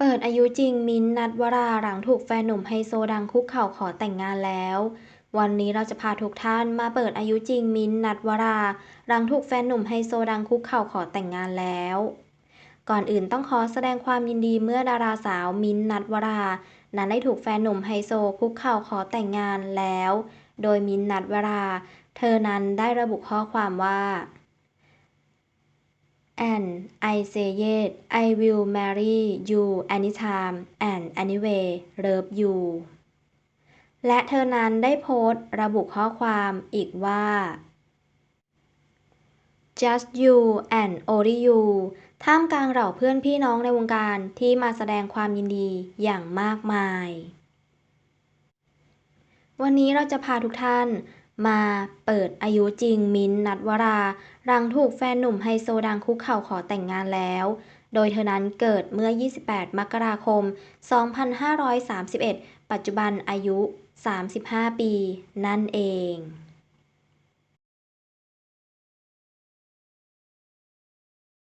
เปิดอายุจริงมิ้นท์นัทวราหลังถูกแฟนหนุ่มไฮโซดังคุกเข่าขอแต่งงานแล้ว วันนี้เราจะพาทุกท่านมาเปิดอายุจริงมิ้นท์นัทวราหลังถูกแฟนหนุ่มไฮโซดังคุกเข่าขอแต่งงานแล้ว ก่อนอื่นต้องขอแสดงความยินดีเมื่อดาราสาวมิ้นท์นัทวรานั้นได้ถูกแฟนหนุ่มไฮโซคุกเข่าขอแต่งงานแล้ว โดยมิ้นท์นัทวรา เธอนั้นได้ระบุข้อความว่า and I say yes I will marry you anytime and anyway love you และเธอนั้นได้โพสต์ระบุข้อความอีกว่า just you and only you ท่ามกลางเหล่าเพื่อนพี่น้องในวงการที่มาแสดงความยินดีอย่างมากมาย วันนี้เราจะพาทุกท่าน มาเปิดอายุจริงมิ้นท์นัทวราหลังถูกแฟนหนุ่มไฮโซดังคุกเข่าขอแต่งงานแล้ว โดยเธอนั้นเกิดเมื่อ 28 มกราคม 2531 ปัจจุบันอายุ 35 ปี นั่นเอง